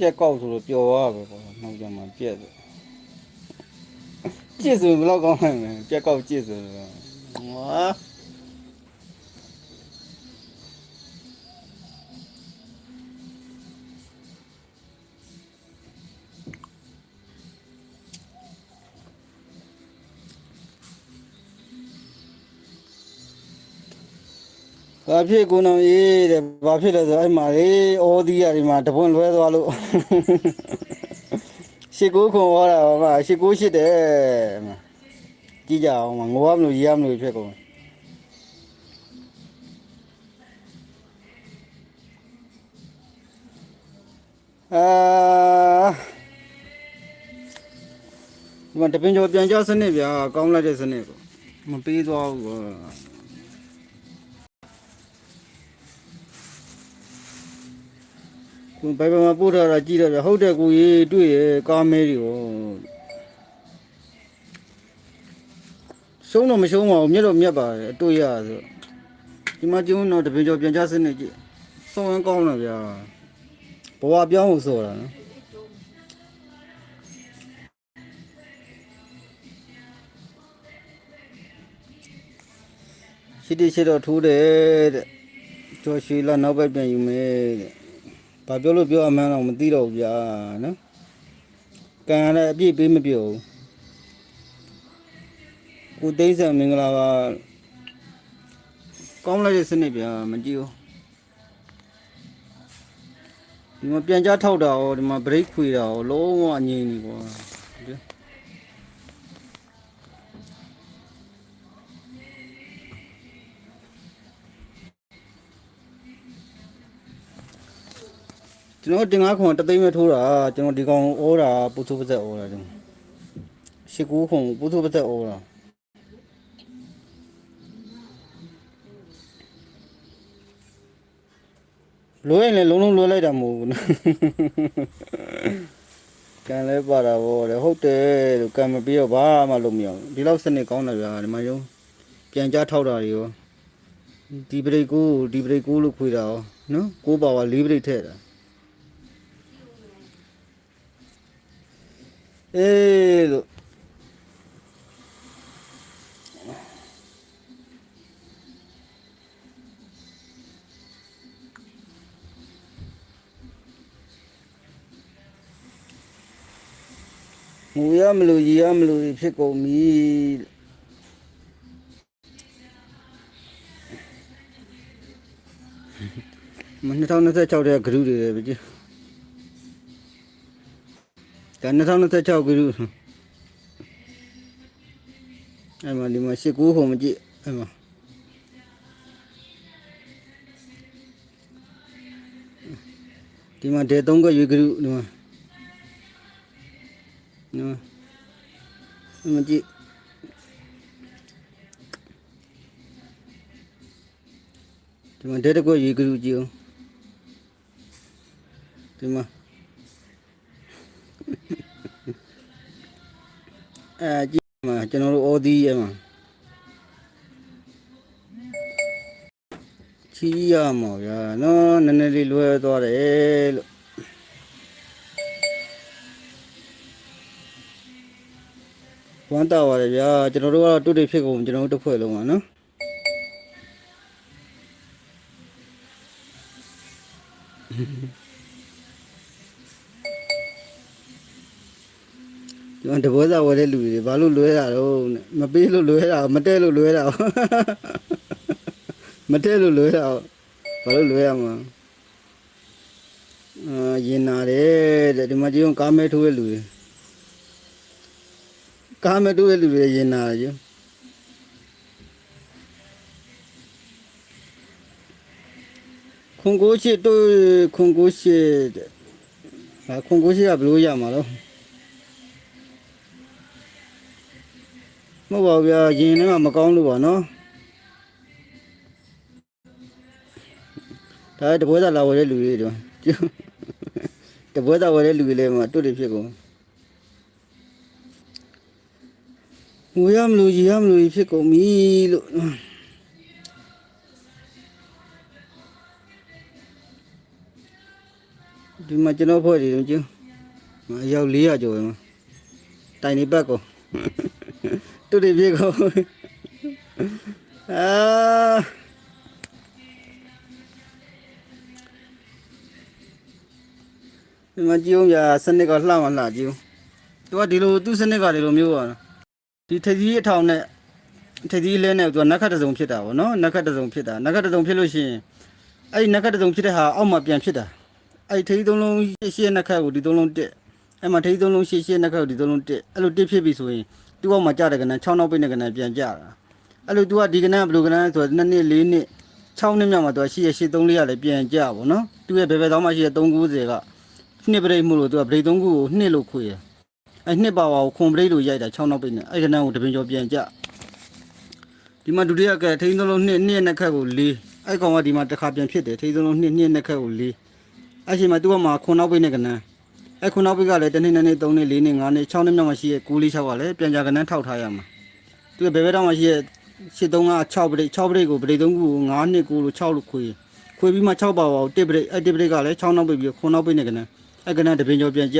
ပြက်ကောက်ဆိုလို့ပျော်သွားပဲပေါ့နောက်ကြမှာပြက်ဆိုကြည့်ဆိုရင်ဘယ်တော့ကောင်းနိုင်လဲပြက်ကောက်ကြည့်ဆိုတော့ဟွာ ဘာဖြစ်ကိုနောင်ရေးတဲ့ဘာဖြစ်လဲဆိုအဲ့မှာလေအော်ဒီရဒီမှာတပွန်းလွဲသွားလို့ရှစ်ကိုခွန်ဟောတာဟောမှာရှစ်ကိုရှစ်တယ်မှာကြည့်ကြအောင်မှာငိုရမလို့ရေးရမလို့ဖြစ်ကုန်အာဒီမှာတပင်ကျော်ပြန်ကြစနစ်ဗျာကောင်းလိုက်တဲ့စနစ်ကိုမပေးသွားဘူးကွာ ဘိုင်ဘယ်မှာပို့ထားတာကြည့်တော့ဗျဟုတ်တယ်ကိုကြီးတွေ့ရကားမဲတွေကိုရှုံးတော့မရှုံးပါဘူးမြက်တော့မြက်ပါတယ်အတွေ့ရဆိုဒီမှာကျုံတော့တပင်ကျော်ပြန်ချစနစ်ကြည့်စောင်းရင်ကောင်းတယ်ဗျာဘဝပြောင်းဖို့ဆိုတာနော်ရှိတိရှိတော့ထိုးတယ်တဲ့ကျော်ရွှေလာနောက်ဘက်ပြန်ယူမယ်တဲ့ ဘာပြောလို့ပြောအမှန်းတော့မသိတော့ဘူးဗျာနော်ကံရတဲ့အပြည့်ပေးမပြောဘူးကိုသိန်းဆန်မင်္ဂလာပါကောင်းလိုက်တဲ့စနစ်ဗျာမကြည့်ဘူးဒီမှာပြန်ကြထောက်တာရောဒီမှာ break ခွေတာရောလုံးဝအငြိမ်နေကွာ ကျွန်တော်တင်ငါခွန်တသိန်းပဲထိုးတာကျွန်တော်ဒီကောင်ဩတာပူထုပသက်ဩတာကျွန်တော်ရှစ်ကူခွန်ပူထုပသက်ဩတာလွဲရင်လည်းလုံးလုံးလွဲလိုက်တာမဟုတ်ဘူးနော်ကံလဲပါတာဗောတဲ့ဟုတ်တယ်လို့ကံမပြီးတော့ဘာမှလုပ်မရဘူးဒီလောက်စနစ်ကောင်းတယ်ဗျာဒီမှာယုံပြန်ကြထောက်တာတွေရောဒီဘရိတ်ကိုဒီဘရိတ်ကိုလို့ခွေတာရောနော်ကိုပါဝါ၄ဘရိတ်ထည့်တာ အေးလို့ငူရမလို့ရီရမလို့ဖြစ်ကုန်ပြီမ2026တဲ့ဂရုတွေပဲကြည့် ဒါ2026ကလူအဲ့မှာဒီမှာရှစ်ကူခုံမကြည့်အဲ့မှာဒီမှာဒေသုံးကရွေကလူဒီမှာဒီမှာအဲ့မကြည့်ဒီမှာဒေတကွရွေကလူကြည့်အောင်ဒီမှာ အဲကြည့်မှာကျွန်တော်တို့အော်ဒီရဲ့မှာချီရမှာဗျာနော်နည်းနည်းလေးလွဲသွားတယ်လို့ဝမ်းတာပါတယ်ဗျာကျွန်တော်တို့ကတော့တူတိဖြစ်ကုန်ကျွန်တော်တို့တစ်ဖွဲ့လုံးပါနော် ဒီမှာတဘောစားဝယ်တဲ့လူတွေဘာလို့လွဲတာတော့မပေးလို့လွဲတာမတဲလို့လွဲတာမတဲလို့လွဲတာဘာလို့လွဲရမှာအာရင်နာတယ်တဲ့ဒီမှာကျုံကားမဲထိုးတဲ့လူတွေကားမဲထိုးတဲ့လူတွေရင်နာတယ်ကျုံခွန်ကိုရှိတို့ခွန်ကိုရှိတဲ့ဟာခွန်ကိုရှိကဘယ်လိုရမှာတော့ မဟုတ်ပါဘူးဗျာရင်ထဲမှာမကောင်းလို့ပါနော်ဒါတပွဲသားလာဝယ်တဲ့လူတွေတော့တပွဲသားဝယ်တဲ့လူတွေလည်းမတွေ့တယ်ဖြစ်ကုန်ငူရမလို့ရရမလို့ဖြစ်ကုန်ပြီလို့ဒဒီမှာကျွန်တော်ဖွဲ့တယ်ကျင်းအယောက်400ကျော်ပဲမှာတိုင်နေပတ်ကို တူတွေပြေကိုအာဒီမှာကြည့်အောင်ပြစနစ်ကလှမှလှကြည့်အောင်သူကဒီလိုသူ့စနစ်ကဒီလိုမျိုးပါဒီထကြီးအထောင်နဲ့ထကြီးလဲနဲ့သူကနက်ခတ်တစ်စုံဖြစ်တာဗောနော်နက်ခတ်တစ်စုံဖြစ်တာနက်ခတ်တစ်စုံဖြစ်လို့ရှိရင်အဲ့ဒီနက်ခတ်တစ်စုံဖြစ်တဲ့ဟာအောက်မှာပြန်ဖြစ်တာအဲ့ထိသုံးလုံးရှေ့ရှေ့နှစ်ခတ်ကိုဒီသုံးလုံးတက်အဲ့မှာထိသုံးလုံးရှေ့ရှေ့နှစ်ခတ်ကိုဒီသုံးလုံးတက်အဲ့လိုတက်ဖြစ်ပြီဆိုရင် သူ့အောက်မှာကြတဲ့ကနန်း6နောက်ပိတ်တဲ့ကနန်းပြန်ကြတာအဲ့လို तू ကဒီကနန်းဘယ်လိုကနန်းဆိုတော့2နှစ်4နှစ်6နှစ်မြောက်မှာ तू ရှေ့ရှေ့3လေးရလည်းပြန်ကြပါဘောနော်သူ့ရဲ့ဘယ်ဘယ်သောမှရှိတဲ့390ကနှစ်ပရိတ်မှုလို့ तू ကပရိတ်3ခုကိုနှစ်လို့ခွေရအဲ့နှစ်ပါဝါကိုခွန်ပရိတ်လို့ရိုက်တာ6နောက်ပိတ်နဲ့အဲ့ကနန်းကိုတပင်ကျော်ပြန်ကြဒီမှာဒုတိယကထိသုံးလုံးနှစ်နှစ်နှစ်ခတ်ကို4အဲ့ကောင်ကဒီမှာတစ်ခါပြန်ဖြစ်တယ်ထိသုံးလုံးနှစ်နှစ်နှစ်ခတ်ကို4 အဲ့ချိန်မှာသူ့ဘက်မှာခုနောက်ပိတ်နဲ့ကနန်း အဲ့ခုနောက်ပိတ်ကလည်းတစ်နေ့နှစ်နေ့သုံးနေ့လေးနေ့ငါးနေ့6နှစ်မြောက်မှရှိရဲ့9လေး6ကလည်းပြန်ကြကနန်းထောက်ထားရမှာသူကဘယ်ဘက်တော့မှရှိရဲ့ရှစ်သုံးက6ပရိတ်6ပရိတ်ကိုပရိတ်3ခုကို9နှစ်9လို့6လို့ခွေခွေပြီးမှ6ပါပါကို1ပရိတ်အဲ့1ပရိတ်ကလည်း6နောက်ပိတ်ပြီးခုနောက်ပိတ်နဲ့ကနန်းအဲ့ကနန်းတပင်ကျော်ပြန်ကြ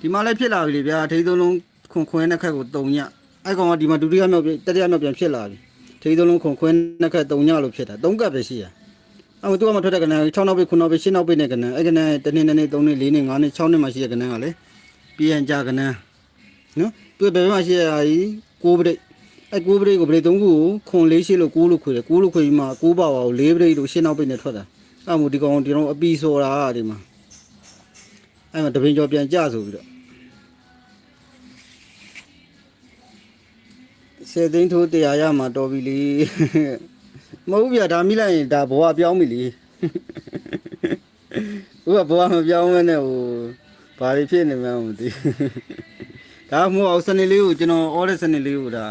ဒီမှာလည်းဖြစ်လာပြီလေဗျာထိသုံးလုံးခွန်ခွင်းနှစ်ခက်ကို3ညအဲ့ကောင်ကဒီမှာဒုတိယမြောက်တတိယမြောက်ပြန်ဖြစ်လာပြီထိသုံးလုံးခွန်ခွင်းနှစ်ခက်3ညလို့ဖြစ်တာ3ကပ်ပဲရှိရ အဲ့တော့သူကမထွက်တဲ့ကနန်း6နောက်ပိတ်9နောက်ပိတ်10နောက်ပိတ်နဲ့ကနန်းအဲ့ကနန်းတစ်နေ့နှစ်နေ့3နေ့4နေ့5နေ့6နေ့မှရှိတဲ့ကနန်းကလေပြန်ကြကနန်းနော်သူဘယ်ဘက်မှရှိရကြီး6ပိတ်အဲ့6ပိတ်ကိုပိတ်3ခုကိုခွန်လေးရှိလို့6လို့ခွေတယ်6လို့ခွေပြီးမှ6ပါပါကို4ပိတ်လို့10နောက်ပိတ်နဲ့ထွက်တာအဲ့မို့ဒီကောင်ဒီတော့အပီစော်တာဒီမှာအဲ့မှာတပင်ကျော်ပြန်ကြဆိုပြီးတော့စေသိန်းထိုးတရားရမှာတော်ပြီလေ မဟုတ်ဗျာဒါမိလိုက်ရင်ဒါဘဝပြောင်းပြီလေဥကဘဝမပြောင်းမဲနဲ့ဟိုဘာတွေဖြစ်နေမှန်းမသိဒါမှမဟုတ်စနေလေးကိုကျွန်တော်အော်တဲ့စနေလေးကိုဒါ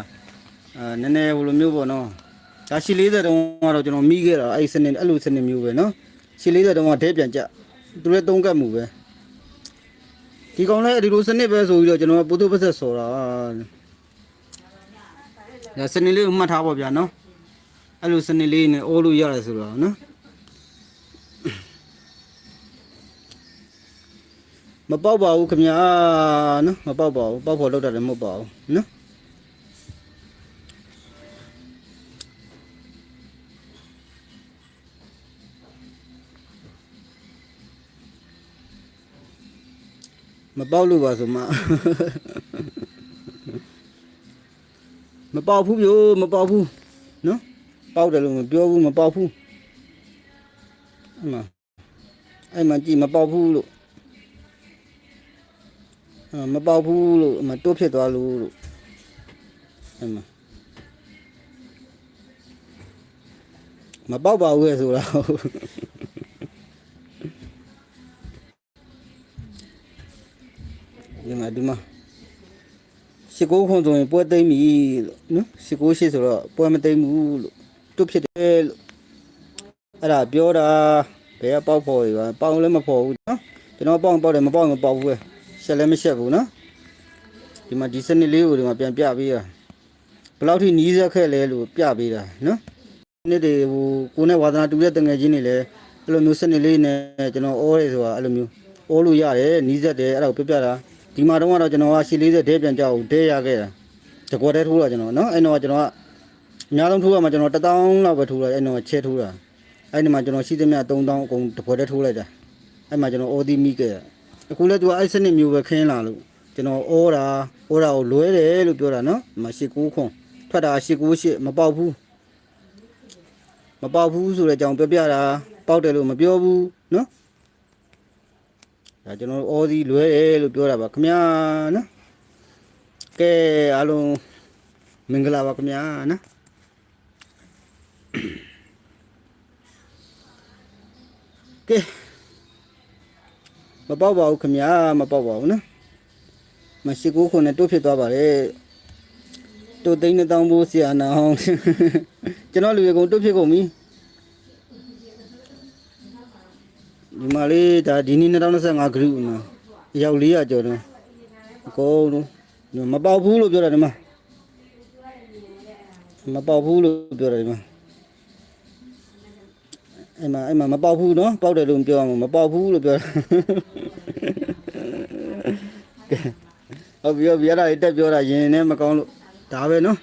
အာနည်းနည်းဟိုလိုမျိုးပေါ့နော်ဒါရှီ40တုန်းကတော့ကျွန်တော်မိခဲ့တာအဲ့စနေအဲ့လိုစနေမျိုးပဲနော်ရှီ40တုန်းကဒဲပြန်ကြသူလည်းသုံးကတ်မှုပဲဒီကောင်လည်းဒီလိုစနစ်ပဲဆိုပြီးတော့ကျွန်တော်ပုထုပဆက်ဆော်တာဒါစနေလေးကိုမှတ်ထားပါဗျာနော် အဲ့လိုစနစ်လေးနဲ့အိုးလို့ရတယ်ဆိုတော့နော်မပေါက်ပါဘူးခင်ဗျာနော်မပေါက်ပါဘူးပေါက်ဖို့လောက်တာလည်းမဟုတ်ပါဘူးနော်မပေါက်လို့ပါဆိုမှမပေါက်ဘူးပြိုမပေါက်ဘူးနော် ပေါက်တယ်လို့မပြောဘူးမပေါက်ဘူးအဲ့မှာအဲ့မှာကြည်မပေါက်ဘူးလို့အာမပေါက်ဘူးလို့အမတိုးဖြစ်သွားလို့လို့အဲ့မှာမပေါက်ပါဘူးရဲ့ဆိုတာဒီမှာဒီမှာရှစ်ကိုခွန်ဆိုရင်ပွဲသိမ့်ပြီလို့နော်ရှစ်ကိုရှစ်ဆိုတော့ပွဲမသိမ့်ဘူးလို့ တွတ်ဖြစ်တယ်လို့အဲ့ဒါပြောတာဘယ်ကပေါက်ဖို့တွေပါပေါက်လည်းမဖို့ဘူးနော်ကျွန်တော်ပေါက်ပေါက်တယ်မပေါက်မပေါက်ဘူးပဲရှက်လည်းမရှက်ဘူးနော်ဒီမှာဒီစနစ်လေးကိုဒီမှာပြန်ပြပေးတာဘယ်လောက်ထိနီးစက်ခဲ့လဲလို့ပြပေးတာနော်နေ့တွေဟိုကိုနဲ့ဝါသနာတူတဲ့တငယ်ချင်းတွေလည်းအဲ့လိုမျိုးစနစ်လေးနဲ့ကျွန်တော်အော်ရဲဆိုတာအဲ့လိုမျိုးအော်လို့ရတယ်နီးစက်တယ်အဲ့ဒါကိုပြပြတာဒီမှာတော့ကတော့ကျွန်တော်ကရှီ40ဒဲပြန်ကြအောင်ဒဲရခဲ့တာတကွက်တည်းထိုးတာကျွန်တော်နော်အဲ့တော့ကျွန်တော်က အများဆုံးထိုးရမှာကျွန်တော်1000လောက်ပဲထိုးလိုက်အဲ့တော့ချဲထိုးတာအဲ့ဒီမှာကျွန်တော်ရှိသမျှ3000အကုန်တစ်ပွဲတည်းထိုးလိုက်တာအဲ့မှာကျွန်တော်အော်ဒီမိခဲ့တာအခုလည်းသူကအဲ့စနစ်မျိုးပဲခင်းလာလို့ကျွန်တော်အော်တာအော်တာကိုလွဲတယ်လို့ပြောတာနော်ဒီမှာ89ခွန်ထွက်တာ898မပေါက်ဘူးမပေါက်ဘူးဆိုတဲ့အကြောင်းပြောပြတာပေါက်တယ်လို့မပြောဘူးနော်ဒါကျွန်တော်အော်ဒီလွဲတယ်လို့ပြောတာပါခင်ဗျာနော်ကဲအားလုံးမင်္ဂလာပါခင်ဗျာနော် ကဲမပေါက်ပါဘူးခင်ဗျာမပေါက်ပါဘူးနော်မရှိကိုခုနဲ့တိုးဖြစ်သွားပါတယ်တိုးသိန်းတစ်တောင်းဖို့ဆရာနာအောင်ကျွန်တော်လူရေကုန်တိုးဖြစ်ကုန်ပြီဒီမှာလေးဒါဒီနေ့2025 group မှာအယောက်400ကျော်တယ်အကုန်လုံးမပေါက်ဘူးလို့ပြောတာဒီမှာမပေါက်ဘူးလို့ပြောတာဒီမှာ အဲ့မှာအဲ့မှာမပေါက်ဘူးနော်ပေါက်တယ်လို့မပြောရမှာမပေါက်ဘူးလို့ပြောတာကဲဟုတ်ပြီဟုတ်ပြီအဲ့ဒါလေးတက်ပြောတာရင်နဲ့မကောင်းလို့ဒါပဲနော်